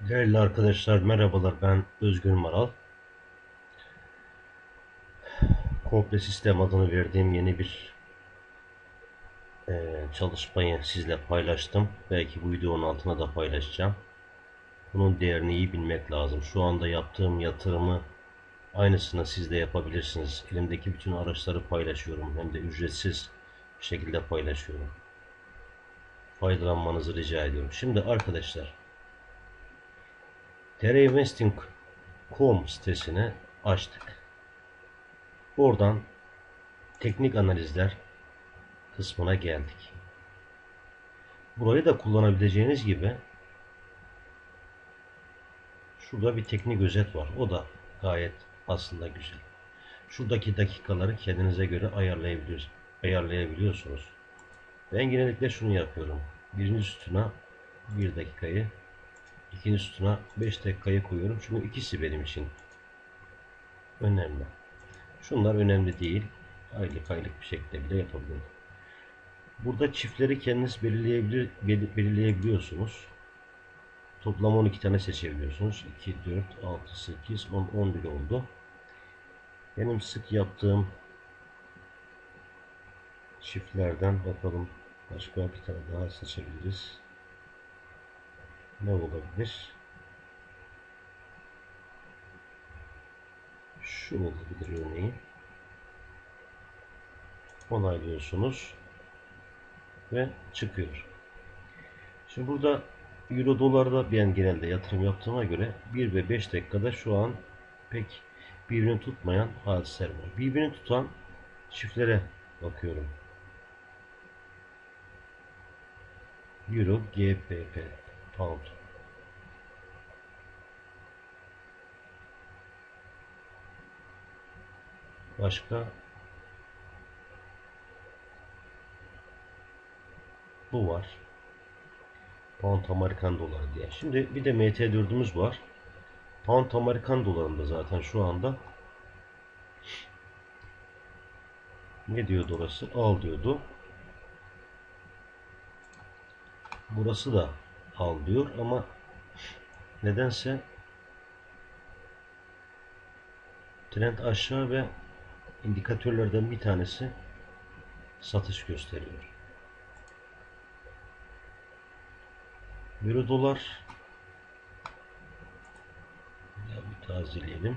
Değerli arkadaşlar merhabalar ben Özgür Maral. Komple sistem adını verdiğim yeni bir e, çalışmayı sizle paylaştım. Belki bu videonun altına da paylaşacağım. Bunun değerini iyi bilmek lazım. Şu anda yaptığım yatırımı aynısını siz de yapabilirsiniz. Elimdeki bütün araçları paylaşıyorum. Hem de ücretsiz şekilde paylaşıyorum. Faydalanmanızı rica ediyorum. Şimdi arkadaşlar TRInvesting.com sitesini açtık. Oradan teknik analizler kısmına geldik. Burayı da kullanabileceğiniz gibi şurada bir teknik özet var. O da gayet aslında güzel. Şuradaki dakikaları kendinize göre ayarlayabiliyorsunuz. ayarlayabiliyorsunuz. Ben genellikle şunu yapıyorum. Birinci sütuna bir dakikayı ikinci sütuna 5 dakikayı koyuyorum. Çünkü ikisi benim için önemli. Şunlar önemli değil. Aylık aylık bir şekilde bile yapabilirim. Burada çiftleri kendiniz belirleyebilir, belirleyebiliyorsunuz. Toplam 12 tane seçebiliyorsunuz. 2, 4, 6, 8, 10, 11 oldu. Benim sık yaptığım çiftlerden bakalım başka bir tane daha seçebiliriz ne olabilir? Şu olabilir örneğin. Onaylıyorsunuz ve çıkıyor. Şimdi burada Euro dolarda ben genelde yatırım yaptığıma göre 1 ve 5 dakikada şu an pek birbirini tutmayan hadiseler var. Birbirini tutan çiftlere bakıyorum. Euro, GBP, Pound. Başka bu var. Pound Amerikan doları diye. Şimdi bir de MT4'ümüz var. Pound Amerikan dolarında zaten şu anda ne diyordu orası? Al diyordu. Burası da al diyor ama nedense trend aşağı ve indikatörlerden bir tanesi satış gösteriyor. Euro dolar bir tazeleyelim.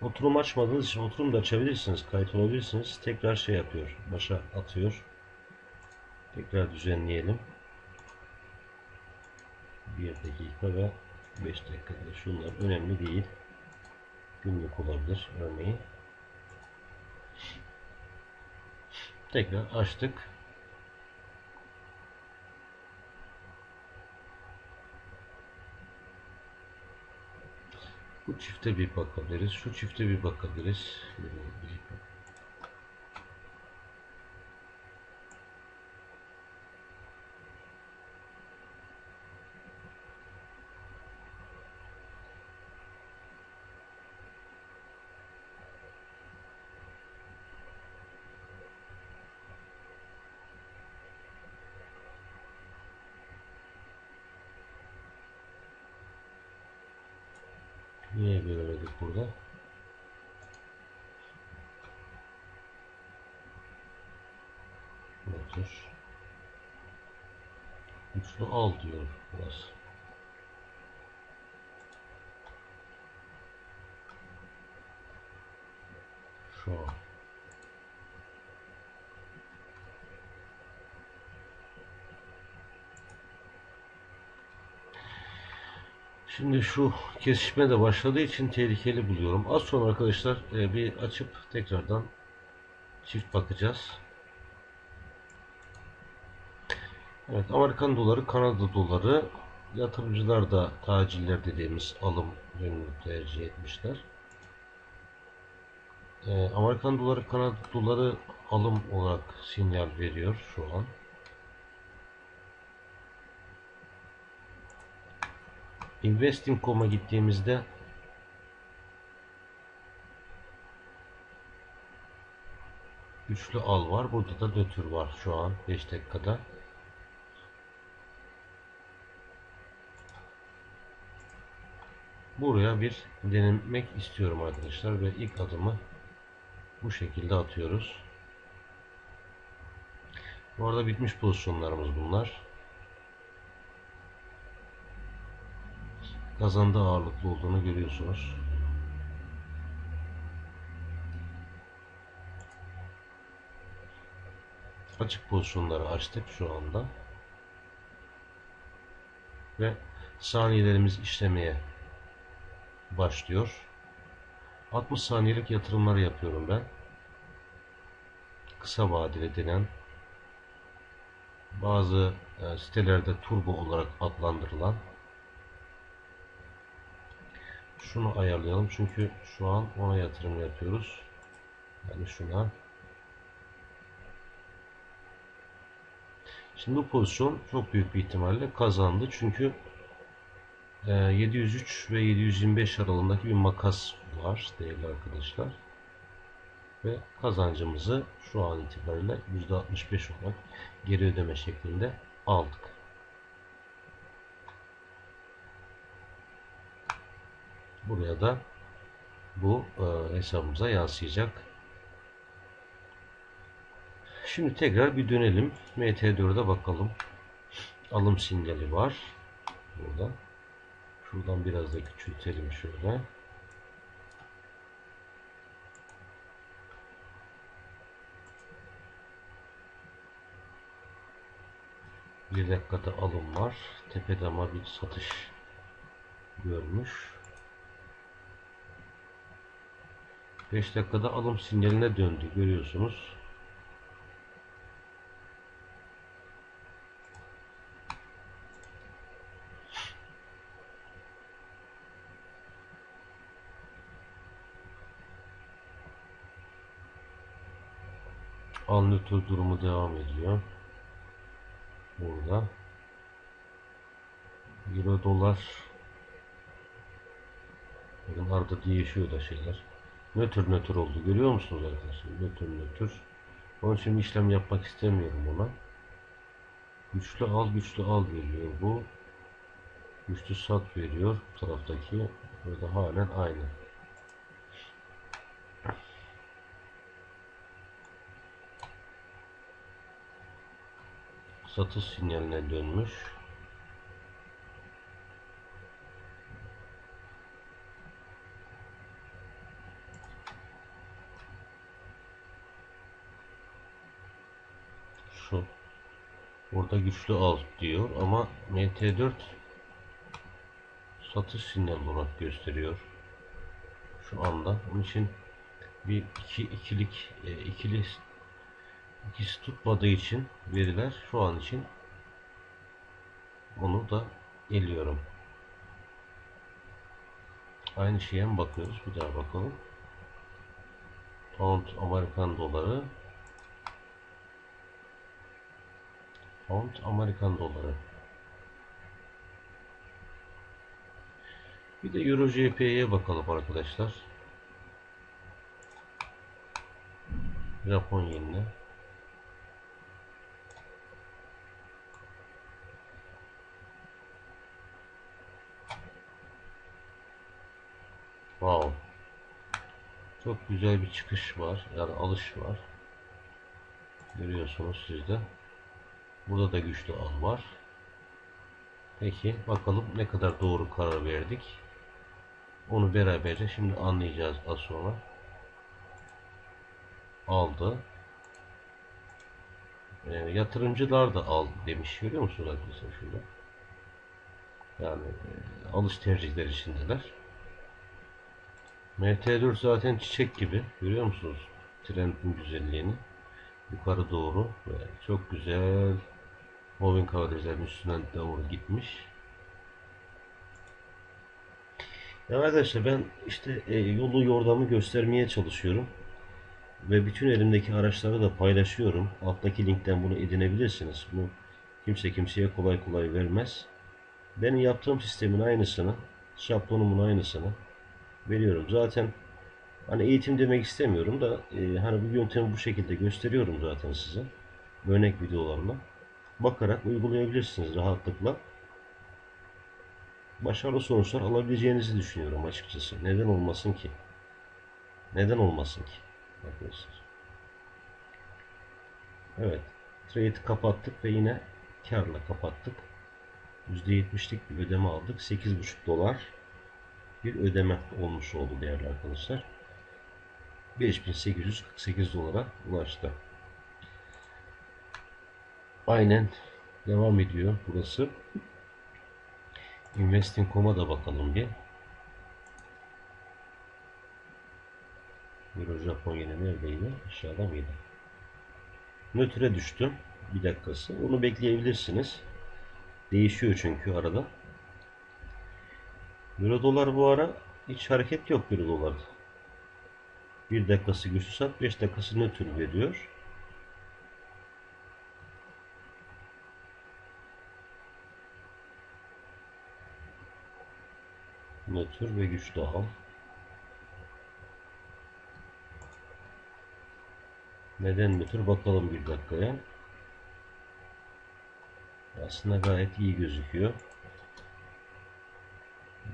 Oturum açmadığınız için oturum da açabilirsiniz. Kayıt olabilirsiniz. Tekrar şey yapıyor. Başa atıyor. Tekrar düzenleyelim. 1 dakika ve 5 dakikada şunlar önemli değil. Günlük olabilir örneğin. Tekrar açtık. Bu çifte bir bakabiliriz. Şu çifte bir bakabiliriz. Niye göremedik burada? Nedir? Güçlü al diyor burası. Şu an. Şimdi şu kesişme de başladığı için tehlikeli buluyorum. Az sonra arkadaşlar e, bir açıp tekrardan çift bakacağız. Evet Amerikan doları, Kanada doları yatırımcılar da taciller dediğimiz alım yönünü tercih etmişler. E, Amerikan doları, Kanada doları alım olarak sinyal veriyor şu an. Investing.com'a gittiğimizde Üçlü al var. Burada da dötür var şu an 5 dakikada. Buraya bir denemek istiyorum arkadaşlar ve ilk adımı bu şekilde atıyoruz. Bu arada bitmiş pozisyonlarımız bunlar. Kazanda ağırlıklı olduğunu görüyorsunuz. Açık pozisyonları açtık şu anda. Ve saniyelerimiz işlemeye başlıyor. 60 saniyelik yatırımlar yapıyorum ben. Kısa vadeli denen bazı e, sitelerde turbo olarak adlandırılan şunu ayarlayalım çünkü şu an ona yatırım yapıyoruz. Yani şuna Şimdi bu pozisyon çok büyük bir ihtimalle kazandı. Çünkü 703 ve 725 aralığındaki bir makas var değerli arkadaşlar. Ve kazancımızı şu an itibariyle %65 olarak geri ödeme şeklinde aldık. Buraya da bu e, hesabımıza yansıyacak. Şimdi tekrar bir dönelim. MT4'e bakalım. Alım sinyali var. Burada. Şuradan biraz da küçültelim şöyle. Bir dakikada alım var. Tepede ama bir satış görmüş. 5 dakikada alım sinyaline döndü görüyorsunuz. Al nötr durumu devam ediyor. Burada. Euro dolar Bakın arada değişiyor da şeyler. Nötr nötr oldu. Görüyor musunuz arkadaşlar? Nötr nötr. Onun için işlem yapmak istemiyorum ona. Güçlü al güçlü al veriyor bu. Güçlü sat veriyor bu taraftaki. Burada halen aynı. satış sinyaline dönmüş. Şu burada güçlü al diyor ama MT4 satış sinyali olarak gösteriyor. Şu anda. Onun için bir iki ikilik e, ikili ikisi tutmadığı için veriler şu an için onu da eliyorum. Aynı şeye mi bakıyoruz? Bir daha bakalım. Pound Amerikan doları Pound Amerikan doları Bir de Euro JP'ye bakalım arkadaşlar. Japon yenine. Wow. Çok güzel bir çıkış var. Yani alış var. Görüyorsunuz siz de. Burada da güçlü al var. Peki bakalım ne kadar doğru karar verdik. Onu beraberce şimdi anlayacağız az sonra. Aldı. E, yatırımcılar da al demiş. Görüyor musunuz arkadaşlar şurada? Yani e, alış tercihleri içindeler. MT4 zaten çiçek gibi. Görüyor musunuz? Trendin güzelliğini. Yukarı doğru ve çok güzel moving average'lerin üstünden doğru gitmiş. Ya arkadaşlar ben işte e, yolu yordamı göstermeye çalışıyorum. Ve bütün elimdeki araçları da paylaşıyorum. Alttaki linkten bunu edinebilirsiniz. Bu kimse kimseye kolay kolay vermez. Benim yaptığım sistemin aynısını, şablonumun aynısını veriyorum. Zaten hani eğitim demek istemiyorum da e, hani bu yöntemi bu şekilde gösteriyorum zaten size. Örnek videolarla. Bakarak uygulayabilirsiniz rahatlıkla. başarılı sonuçlar alabileceğinizi düşünüyorum açıkçası. Neden olmasın ki? Neden olmasın ki? Arkadaşlar. Evet. Trade'i kapattık ve yine karla kapattık. %70'lik bir ödeme aldık. 8,5 dolar bir ödeme olmuş oldu değerli arkadaşlar. 5848 dolara ulaştı. Aynen devam ediyor burası. Investing.com'a da bakalım bir. Euro Japon yeni neredeydi? Aşağıda mıydı? Nötre düştü. Bir dakikası. Onu bekleyebilirsiniz. Değişiyor çünkü arada. Euro dolar bu ara hiç hareket yok Euro dolarda. Bir dakikası güçlü sat, 5 dakikası nötr veriyor. Nötr ve güçlü al. Neden nötr bakalım bir dakikaya. Aslında gayet iyi gözüküyor.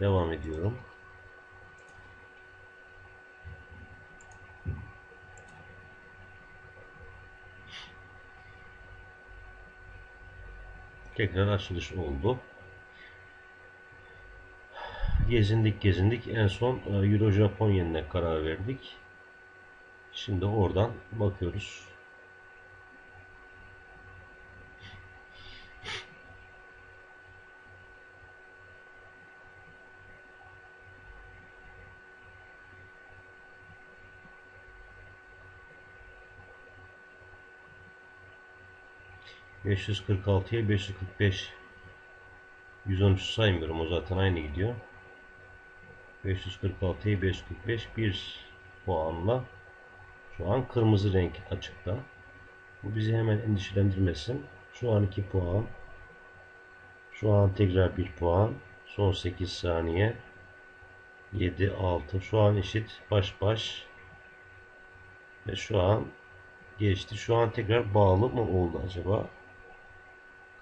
Devam ediyorum. Tekrar açılış oldu. Gezindik gezindik. En son e, Euro Japon karar verdik. Şimdi oradan bakıyoruz. ...546'ya 545... ...113 saymıyorum o zaten aynı gidiyor... ...546'ya 545... ...1 puanla... ...şu an kırmızı renk açıkta... ...bu bizi hemen endişelendirmesin... ...şu an 2 puan... ...şu an tekrar 1 puan... ...son 8 saniye... 7, 6 şu an eşit baş baş ve şu an geçti. Şu an tekrar bağlı mı oldu acaba?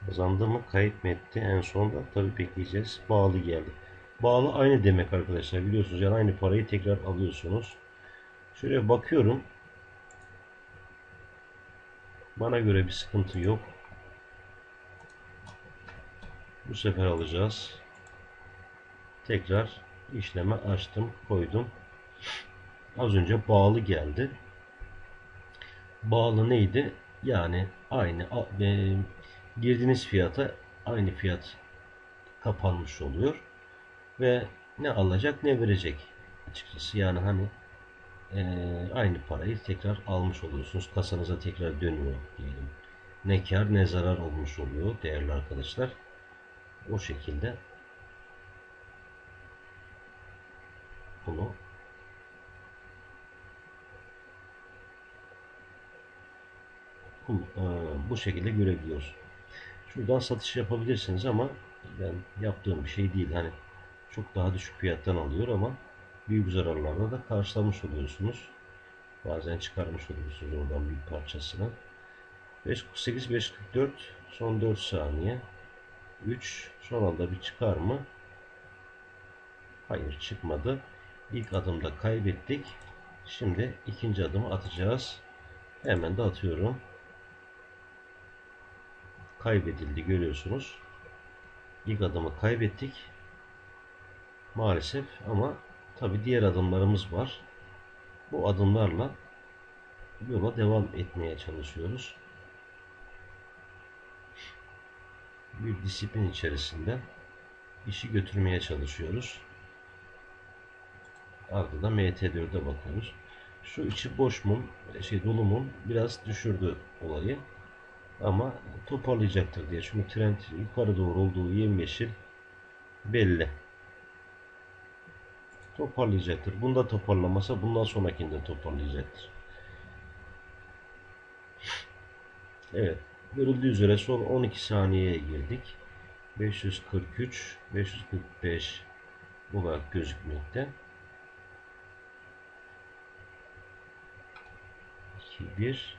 Kazandı mı? Kayıp mı etti? En sonda tabii bekleyeceğiz. Bağlı geldi. Bağlı aynı demek arkadaşlar. Biliyorsunuz yani aynı parayı tekrar alıyorsunuz. Şöyle bakıyorum. Bana göre bir sıkıntı yok. Bu sefer alacağız. Tekrar işleme açtım, koydum. Az önce bağlı geldi. Bağlı neydi? Yani aynı e, girdiğiniz fiyata aynı fiyat kapanmış oluyor ve ne alacak ne verecek açıkçası yani hani e, aynı parayı tekrar almış oluyorsunuz kasanıza tekrar dönüyor diyelim ne kar ne zarar olmuş oluyor değerli arkadaşlar o şekilde bunu bu şekilde görebiliyoruz. Şuradan satış yapabilirsiniz ama ben yaptığım bir şey değil. Hani çok daha düşük fiyattan alıyor ama büyük zararlarla da karşılamış oluyorsunuz. Bazen çıkarmış oluyorsunuz oradan bir parçasını. 5.48 5.44 son 4 saniye 3 son anda bir çıkar mı? Hayır çıkmadı. İlk adımda kaybettik. Şimdi ikinci adımı atacağız. Hemen de atıyorum kaybedildi görüyorsunuz. İlk adımı kaybettik. Maalesef ama tabi diğer adımlarımız var. Bu adımlarla yola devam etmeye çalışıyoruz. Bir disiplin içerisinde işi götürmeye çalışıyoruz. Ardından MT4'e bakıyoruz. Şu içi boş mum, şey dolu mum biraz düşürdü olayı. Ama toparlayacaktır diye. Çünkü trend yukarı doğru olduğu yemyeşil belli. Toparlayacaktır. Bunda toparlamasa bundan sonrakinde toparlayacaktır. Evet. Görüldüğü üzere son 12 saniyeye girdik. 543 545 olarak gözükmekte. 2 1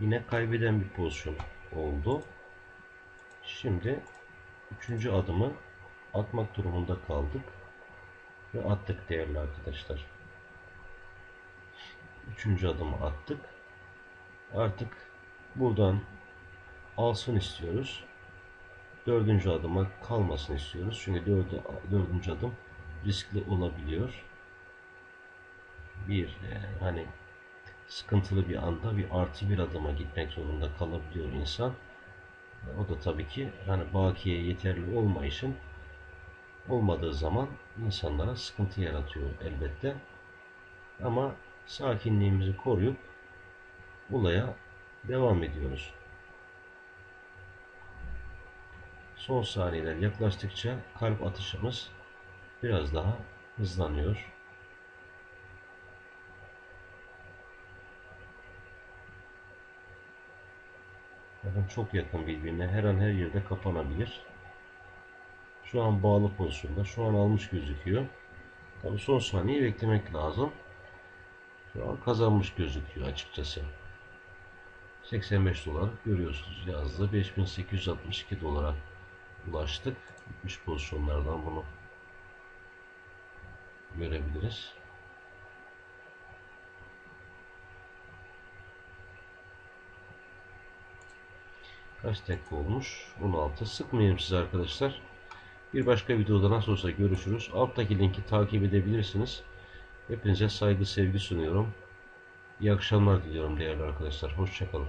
Yine kaybeden bir pozisyon oldu. Şimdi üçüncü adımı atmak durumunda kaldık ve attık değerli arkadaşlar. Üçüncü adımı attık. Artık buradan alsın istiyoruz. Dördüncü adıma kalmasını istiyoruz. Çünkü dördü, dördüncü adım riskli olabiliyor. Bir e, hani sıkıntılı bir anda bir artı bir adıma gitmek zorunda kalabiliyor insan. O da tabii ki hani bakiye yeterli olmayışın olmadığı zaman insanlara sıkıntı yaratıyor elbette. Ama sakinliğimizi koruyup olaya devam ediyoruz. Son saniyeler yaklaştıkça kalp atışımız biraz daha hızlanıyor. Bakın çok yakın birbirine her an her yerde kapanabilir. Şu an bağlı pozisyonda. Şu an almış gözüküyor. Tabii son saniye beklemek lazım. Şu an kazanmış gözüküyor açıkçası. 85 dolar görüyorsunuz yazdı. 5862 dolara ulaştık. Bitmiş pozisyonlardan bunu görebiliriz. Kaç dakika olmuş? 16. Sıkmayayım size arkadaşlar. Bir başka videoda nasıl olsa görüşürüz. Alttaki linki takip edebilirsiniz. Hepinize saygı sevgi sunuyorum. İyi akşamlar diliyorum değerli arkadaşlar. Hoşçakalın.